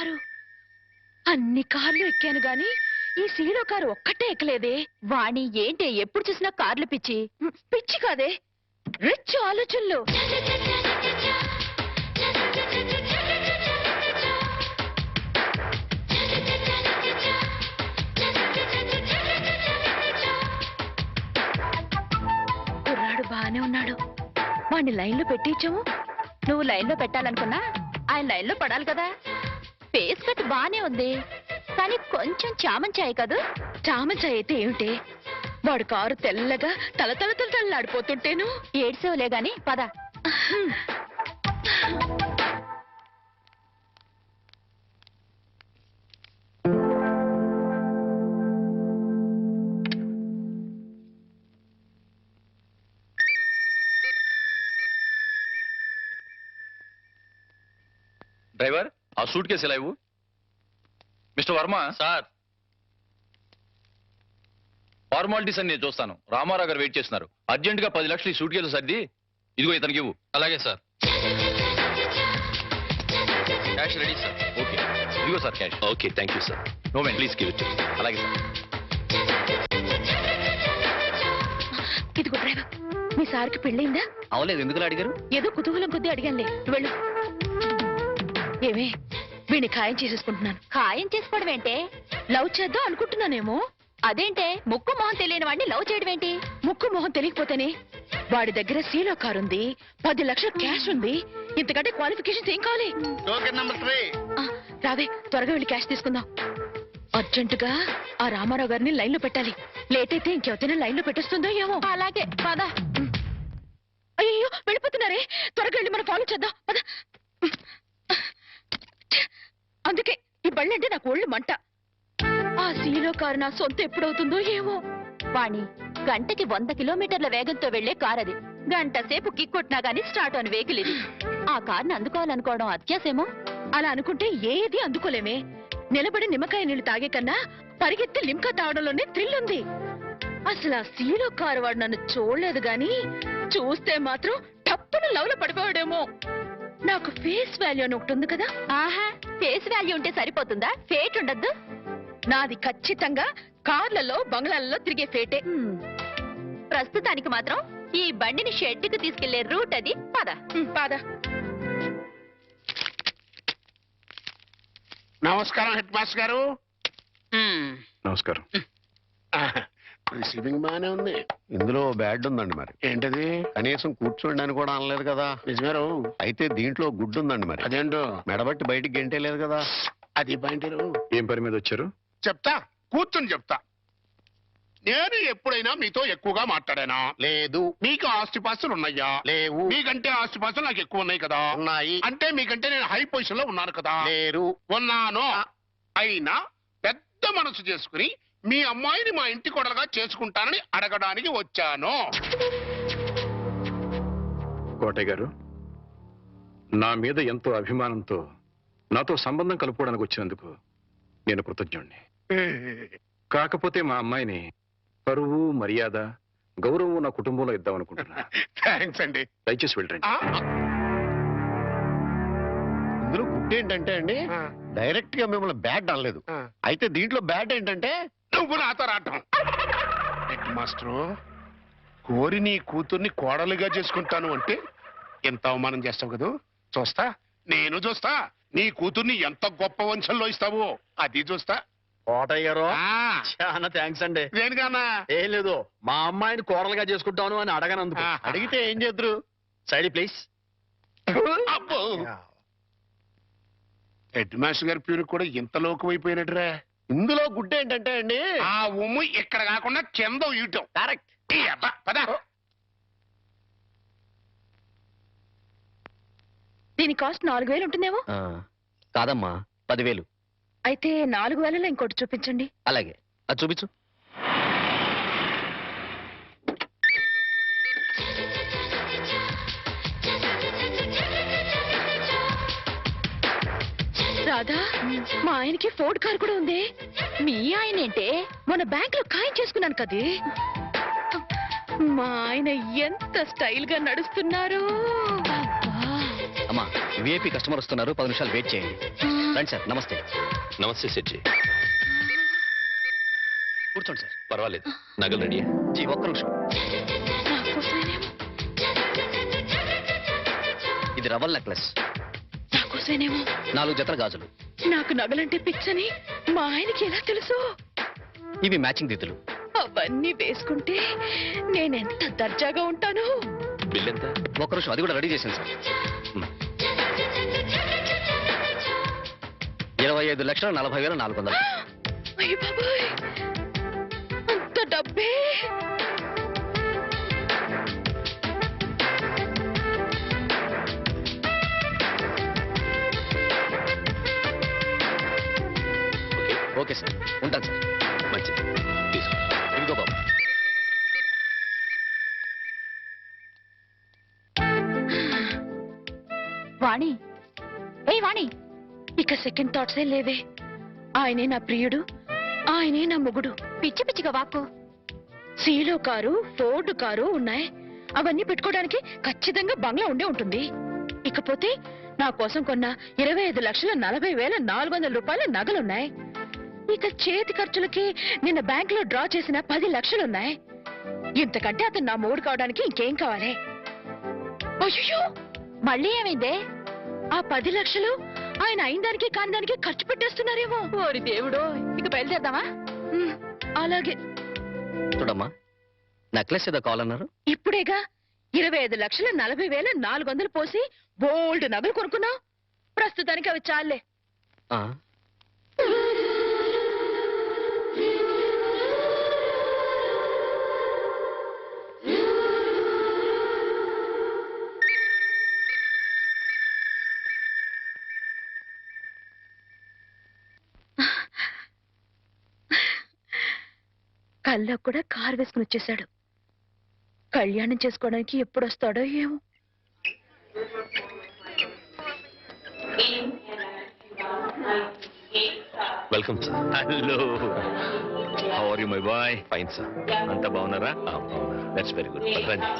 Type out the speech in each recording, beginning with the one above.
Car అన్ని కార్లు ఎక్కాను గాని ఈ సీలో కారు ఒక్కటే ఎక్కలేదే. వాణి ఏంటి ఎప్పుడు చూసినా కార్లు పిచ్చి? పిచ్చి కాదే. రిచ్ ఆలోచనలు. కుర్రాడు బానే ఉన్నాడు. వాడిని లైన్లో పెట్టించాము. నువ్వు లైన్లో పెట్టాలనుకున్నా ఆయన లైన్లో పడాలి కదా. ఫేస్ కట్ బానే ఉంది. కానీ కొంచెం చామంచాయి కదూ? చామచాయ్ అయితే ఏమిటి? వాడు కారు తెల్లగా తల తల తల తల్లాడిపోతుంటేను? ఏడ్సేవులే గాని పద. డ్రైవర్? ఆ సూట్ కేసు ఎలా ఇవ్వు? మిస్టర్ వర్మ? సార్. ఫార్మాలిటీస్ అని నేను చూస్తాను. రామారావు గారు వెయిట్ చేస్తున్నారు. అర్జెంట్గా పది లక్షలు ఈ సూట్ కేసు సర్ది ఇదిగో ఇతనికి ఇవ్వు. అలాగే sir. Cash ready sir okay ఇదిగో sir cash okay thank you sir no men please give it అలాగే సార్ ఇదిగో డ్రైవర్ మీ సార్కి పెళ్ళైందా అవలేదు ఎందుకు అడిగారు? ఏదో కుతూహలం కొద్దీ అడిగానులే. వెళ్ళు. ఏమే? వీడిని ఖాయం చేసేసుకుంటున్నాను. ఖాయం చేసుకోవడం ఏంటే? లవ్ చేద్దాం అనుకుంటున్నానేమో. అదేంటే? ముక్కు మొహం తెలియని వాడిని లవ్ చేయడం ఏంటి? ముక్కు మొహం తెలియకపోతేనే వాడి దగ్గర సీలో కార్ ఉంది పది లక్షల క్యాష్ ఉంది ఇంతకంటే క్వాలిఫికేషన్స్ ఏం కావాలి? Token number three. ఆ, రావే త్వరగా వెళ్ళి క్యాష్ తీసుకుందాం. అర్జెంటుగా ఆ రామారావు గారిని లైన్లో పెట్టాలి. లేట్ అయితే ఇంకెవరైనా లైన్లో పెట్టేస్తుందో ఏమో. అలాగే పద. అయ్యో వెళ్ళిపోతున్నారే. త్వరగా వెళ్ళి మనం ఫాలో చేద్దాం. పద. అందుకే ఈ బళ్ళంటే నాకు ఒళ్ళు మంట. ఆ సీలో కారు నా సొంత ఎప్పుడవుతుందో ఏమో. వాణి గంటకి వంద కిలోమీటర్ల వేగంతో వెళ్ళే కార్ అది గంట సేపు కిక్ కొట్టినా గానీ స్టార్ట్ అని వెహికల్ ఇది ఆ కార్ని అందుకోవాలనుకోవడం అత్యాసేమో అలా అనుకుంటే ఏది అందుకోలేమే. నిలబడి నిమ్మకాయ నీళ్ళు తాగే కన్నా పరిగెత్తి లిమ్కా తాగడంలోనే థ్రిల్ ఉంది. అసలు ఆ సీలో కారు వాడు నన్ను చూడలేదు గాని చూస్తే మాత్రం టప్పున లవ్లో పడిపోయాడేమో. నాకు ఫేస్ వాల్యూ అని ఒకటి ఉంది కదా. ఆహా ఫేస్ వాల్యూ ఉంటే సరిపోతుందా? ఫేట్ ఉండద్దు. నాది ఖచ్చితంగా కార్లలో బంగ్లాలలో తిరిగే ఫేటే ప్రస్తుతానికి మాత్రం ఈ బండిని షెడ్డుకు తీసుకెళ్ళే రూట్ అది. పద. పాద. నమస్కారం హెడ్ మాస్టర్ గారు. నమస్కారం. రిసీవింగ్ బాగానే ఉంది. ఇందులో బ్యాడ్ ఉందండి మరి. ఏంటది? కనీసం కూర్చోండి కూడా అనలేదు కదా. నిజమేరు? అయితే దీంట్లో గుడ్డు ఉందండి మరి. అదేంటో? మెడబట్టి బయటికి గెంటే లేదు కదా. అది పాయింటరు ఏం పని మీద వచ్చారు? చెప్తా. కూర్చొని చెప్తా. నేను ఎప్పుడైనా మీతో ఎక్కువగా మాట్లాడానా? లేదు. మీకు ఆస్తిపాస్తులు ఉన్నాయా? లేవు. మీకంటే ఆస్తిపాస్తులు నాకు ఎక్కువ ఉన్నాయి కదా. ఉన్నాయి. అంటే మీకంటే నేను హై పొజిషన్లో ఉన్నాను కదా. లేరు ఉన్నాను? అయినా పెద్ద మనసు చేసుకుని మీ అమ్మాయిని మా ఇంటి కొడలుగా చేసుకుంటానని అడగడానికి వచ్చాను. కోటయ్య గారు నా మీద ఎంతో అభిమానంతో నాతో సంబంధం కలుపుకోవడానికి వచ్చినందుకు నేను కృతజ్ఞుణ్ణి. కాకపోతే మా అమ్మాయిని పరువు మర్యాద గౌరవం నా కుటుంబంలో ఇద్దామనుకుంటున్నా థ్యాంక్స్ అండి. దయచేసి వెళ్ళండి ఇందులో గుడ్డు ఏంటంటే అండి డైరెక్ట్గా మిమ్మల్ని బ్యాడ్ అనలేదు ఆ. అయితే దీంట్లో బ్యాడ్ ఏంటంటే నువ్వు నాతో రావటం. హెడ్ మాస్టరు కోరి నీ కూతుర్ని కోడలుగా చేసుకుంటాను అంటే ఎంత అవమానం చేస్తావు కదూ? చూస్తా? నేను చూస్తా. నీ కూతుర్ని ఎంత గొప్ప వంశంలో ఇస్తావో అది చూస్తా. కోటయ్య గారు ఆ, చాలా థ్యాంక్స్ అండి. దేనికన్నా? ఏం లేదు మా అమ్మాయిని కోడలుగా చేసుకుంటాను అని అడగనందుకు. ఆ. అడిగితే ఏం చేద్దరు? Side please. అబ్బో. హెడ్ మాస్టర్ గారి పేరు కూడా ఇంత లోకమైపోయినట్టురా ఇందులో గుడ్డు ఏంటంటే అండి? ఆ ఉమ్ము ఇక్కడ కాకుండా కింద ఇయటం కరెక్ట్ ఈ అబ్బా, పద. దీని కాస్ట్ నాలుగు వేలు ఉంటుందేమో? కాదమ్మా పదివేలు. అయితే నాలుగు వేలలో ఇంకోటి చూపించండి. అలాగే. అది చూపించు. రాధా మా ఆయనకి ఫోర్డ్ కార్ కూడా ఉంది. మీ ఆయన ఏంటే మొన్న బ్యాంక్లో ఖాయం చేసుకున్నాను కదే? మా ఆయన ఎంత స్టైల్గా నడుస్తున్నారు. అమ్మా విఐపి కస్టమర్ వస్తున్నారు పది నిమిషాలు వెయిట్ చేయండి. రండి సార్ నమస్తే. నమస్తే సెట్జీ కూర్చోండి సార్. పర్వాలేదు నగలు రెడీ. జీ ఒక్క నిమిషం. ఇది రవల్ నెక్లెస్ నాకోసమేనేమో నాలుగు జతల గాజులు. నాకు నగలంటే పిచ్చని మా ఆయనకి ఎలా తెలుసు? ఇవి మ్యాచింగ్ దిద్దులు అవన్నీ వేసుకుంటే నేనెంత దర్జాగా ఉంటాను? బిల్ ఎంత ఒక్క నిమిషం అది కూడా రెడీ చేశాను సార్. ఇరవై ఐదు లక్షల నలభై వేల నాలుగు వందలు. అంత డబ్బే! Okay sir. ఉంటాను సార్. మంచిది. తీసుకో. ఇదిగో బాబు. వాణి. ఏ వాణి. ఇక సెకండ్ థాట్సే లేవే. ఆయనే నా ప్రియుడు ఆయనే నా మొగుడు. పిచ్చి పిచ్చిగా వాక్కు. సీలో కారు ఫోర్డ్ కారు ఉన్నాయి. అవన్నీ పెట్టుకోవడానికి ఖచ్చితంగా బంగ్లా ఉండే ఉంటుంది. ఇకపోతే నా కోసం కొన్న ఇరవై ఐదు లక్షల నలభై వేల నాలుగు వందల రూపాయల నగలున్నాయి. ఇక చేతి ఖర్చులకి నిన్న బ్యాంక్లో డ్రా చేసిన పది లక్షలున్నాయి. ఇంతకంటే అతను నా మూడు కావడానికి ఇంకేం కావాలి? అయ్యో మళ్ళీ ఏమైందే? ఆ పది లక్షలు ఆయన అయిన దానికి కాని దానికి ఖర్చు పెట్టేస్తున్నారేమో. ఓరి దేవుడు ఇక బయలుదేరదామా? ఉమ్, అలాగే. చూడమ్మా నెక్లెస్ ఏదో కావాలన్నారు? ఇప్పుడేగా ఇరవై ఐదు లక్షల నలభై వేల నాలుగు వందలు పోసి బోల్డ్ నగలు కొనుక్కున్నావు. ప్రస్తుతానికి అవి చాలే. కల్లో కూడా కారు వేసుకుని వచ్చేసాడు కళ్యాణం చేసుకోవడానికి ఎప్పుడు వస్తాడో ఏమో. Welcome sir hello. How are you my boy fine sir అంతా బాగున్నారా? దట్స్ వెరీ గుడ్ రండి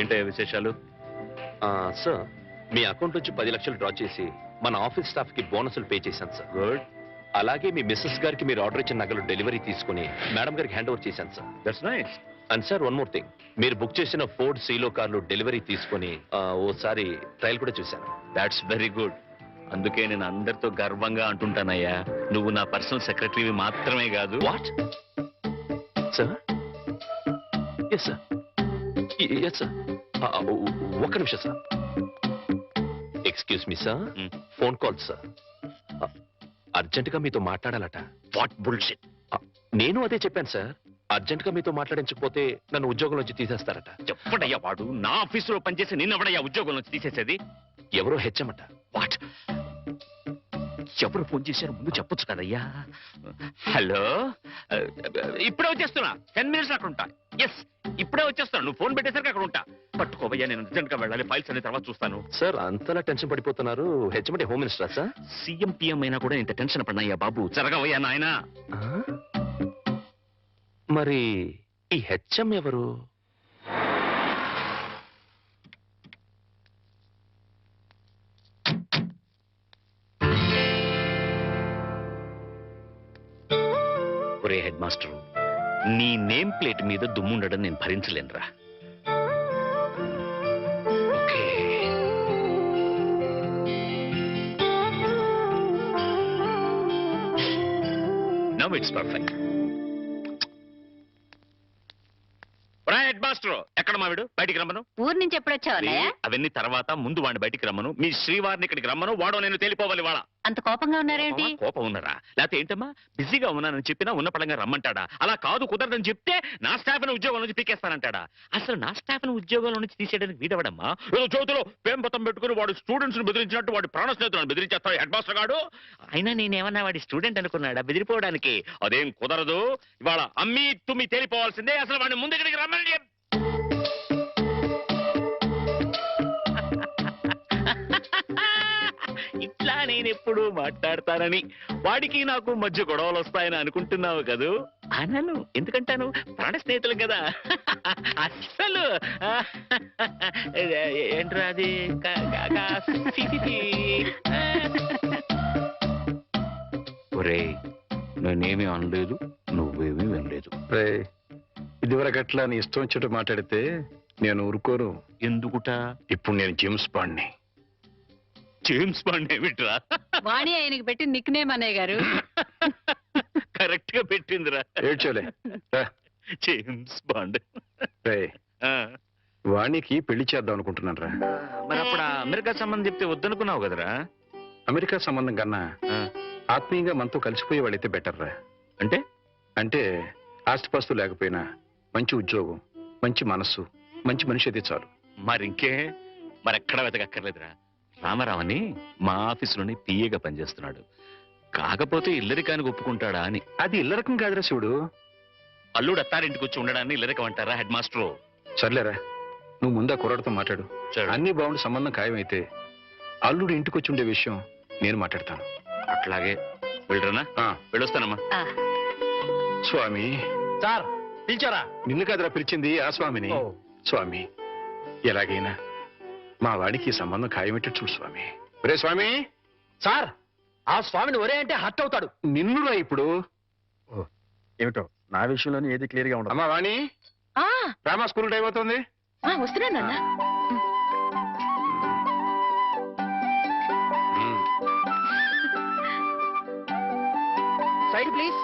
ఏంటయ్యా విశేషాలు? సార్ మీ అకౌంట్ నుంచి పది లక్షలు డ్రా చేసి మన ఆఫీస్ స్టాఫ్కి బోనసులు పే చేశాను సార్ గుడ్ అలాగే మీ మిస్సెస్ గారికి మీరు ఆర్డర్ ఇచ్చిన నగలు డెలివరీ తీసుకుని మేడం గారికి హ్యాండ్ ఓవర్ చేశాను sir that's nice and sir one more thing మీరు బుక్ చేసిన ఫోర్డ్ సీలో కార్లు డెలివరీ తీసుకుని ఆ, ఓసారి ట్రయల్ కూడా చూశాను. దాట్స్ వెరీ గుడ్ అందుకే నేను అందరితో గర్వంగా అంటుంటానయ్యా. నువ్వు నా పర్సనల్ సెక్రటరీవి మాత్రమే కాదు. What sir yes sir yes sir ఒక్క నిమిషం sir. Excuse me sir. Phone call sir అర్జెంట్గా మీతో మాట్లాడాలట. వాట్ బుల్షిట్ నేను అదే చెప్పాను సార్ అర్జెంట్గా మీతో మాట్లాడించకపోతే నన్ను ఉద్యోగం నుంచి తీసేస్తారట. చెప్పడయ్యా వాడు? నా ఆఫీసులో పనిచేసి నిన్నవడయ్యా ఉద్యోగం నుంచి తీసేసేది? ఎవరో హెచ్చమట వాట్ ఎవరు ఫోన్ చేశారు ముందు చెప్పొచ్చు కదయ్యా? హలో ఇప్పుడే వచ్చేస్తున్నా. టెన్ మినిట్స్ అక్కడ ఉంటా. ఎస్ ఇప్పుడే వచ్చేస్తాను నువ్వు ఫోన్ పెట్టేసరికి అక్కడ ఉంటా. పట్టుకోవయ్యా నేను అర్జెంట్గా వెళ్ళాలి. ఫైల్స్ అనే తర్వాత చూస్తాను. సార్ అంతలా టెన్షన్ పడిపోతున్నారు. హెచ్చమంటే హోమ్ మినిస్టరా సార్? సీఎం పిఎం అయినా కూడా ఇంత టెన్షన్ పడినయ్యా బాబు. జరగవయ్యా నాయనా? మరి ఈ హెచ్ఎం ఎవరు? ఒరే హెడ్ మాస్టర్ నీ నేమ్ ప్లేట్ మీద దుమ్ముండడం నేను భరించలేనురా. it's perfect. మాస్టర్ ఎక్కడ మావిడు బయటికి రమ్మను. ఊరు నుంచి ఎప్పుడొచ్చావు అన్నయ్య? అవన్నీ తర్వాత ముందు వాడిని బయటికి రమ్మను. మీ శ్రీవారిని ఇక్కడికి రమ్మను. వాడో నేను తేలిపోవాలి వాళ్ళ అంత కోపంగా ఉన్నారేంటి? కోపం ఉన్నారా లేకపోతే ఏంటమ్మా? బిజీగా ఉన్నానని చెప్పినా ఉన్న పడంగా రమ్మంటాడా? అలా కాదు కుదరదని చెప్తే నా స్టాఫ్ ఉద్యోగం నుంచి పీకేస్తానంటాడా? అసలు నా స్టాఫ్ ఉద్యోగం నుంచి తీసేయడానికి వీడవడమ్మా? ఏదో చేతిలో పేంపతం పెట్టుకుని వాడు స్టూడెంట్స్ని బెదిరించినట్టు వాడి ప్రాణ స్నేహితులను బెదిరించేస్తాడు హెడ్ మాస్టర్ గాడు? అయినా నేనేమన్నా వాడి స్టూడెంట్ అనుకున్నాడా బెదిరిపోవడానికి? అదేం కుదరదు. ఇవాళ అమ్మి తుమ్మి తేలిపోవాల్సిందే. అసలు వాడిని ముందు ఇక్కడికి రమ్మని ఇట్లా నేను ఎప్పుడు మాట్లాడతానని. వాడికి నాకు మధ్య గొడవలు వస్తాయని అనుకుంటున్నావు కదూ? అనను ఎందుకంటాను? ప్రాణ స్నేహితులు కదా. అస్సలు. ఏంట్రా అది. ఒరేయ్ నేనేమీ అనలేదు నువ్వేమీ వినలేదు. రే ఇదివరకట్లా నీ ఇష్టం వచ్చేట్టు మాట్లాడితే నేను ఊరుకోను. ఎందుకుట? ఇప్పుడు నేను జేమ్స్ బాండ్ని జేమ్స్ బాండ్ ఏమిట్రా? వాణి ఆయనకి పెట్టి నిక్ నేమ్ అన్నయ్య గారు. కరెక్ట్గా పెట్టిందిరా. ఏడ్చోలే. రా, జేమ్స్ బాండ్ రే ఆ. వాణికి పెళ్ళి చేద్దాం అనుకుంటున్నాను రా మరి అప్పుడు ఆ అమెరికా సంబంధం చెప్తే వద్దనుకున్నావు కదరా? అమెరికా సంబంధం కన్నా ఆ. ఆత్మీయంగా మనతో కలిసిపోయే వాళ్ళైతే బెటర్ రా అంటే? అంటే ఆస్తిపాస్తు లేకపోయినా మంచి ఉద్యోగం మంచి మనస్సు మంచి మనిషి అయితే చాలు. మరింకే మరెక్కడ వెతకక్కర్లేదురా. రామారావు అని మా ఆఫీసులోని పిఏగా పనిచేస్తున్నాడు. కాకపోతే ఇల్లరికానికి ఒప్పుకుంటాడా అని. అది ఇల్లరకం కాదురా శివుడు. అల్లుడు అత్తారింటికి వచ్చి ఉండడాన్ని ఇల్లరికం అంటారా హెడ్ మాస్టరు? సర్లేరా నువ్వు ముందా కుర్రాడితో మాట్లాడు. చూడు, అన్ని బాగుండి సంబంధం ఖాయమైతే అల్లుడు ఇంటికి వచ్చి ఉండే విషయం నేను మాట్లాడతాను. అట్లాగే. వెళ్ళరనా? ఆ, వెళ్ళొస్తానమ్మా. స్వామి. సార్ పిలిచారా? నిన్ను కాదురా పిలిచింది ఆ స్వామిని. స్వామి ఎలాగైనా మా వాడికి ఈ సంబంధం ఖాయమెట్టు చూడు స్వామి. రే స్వామి! సార్ ఆ స్వామిని ఒరే అంటే హట్ అవుతాడు. నిన్నురా ఇప్పుడు. ఏమిటో? నా విషయంలోనే ఏది క్లియర్గా ఉండదు. అమ్మా వాణి! ఆ! రామా స్కూల్ టైం అవుతుంది? ఆ, వస్తున్నానన్నా ఉమ్. Side please.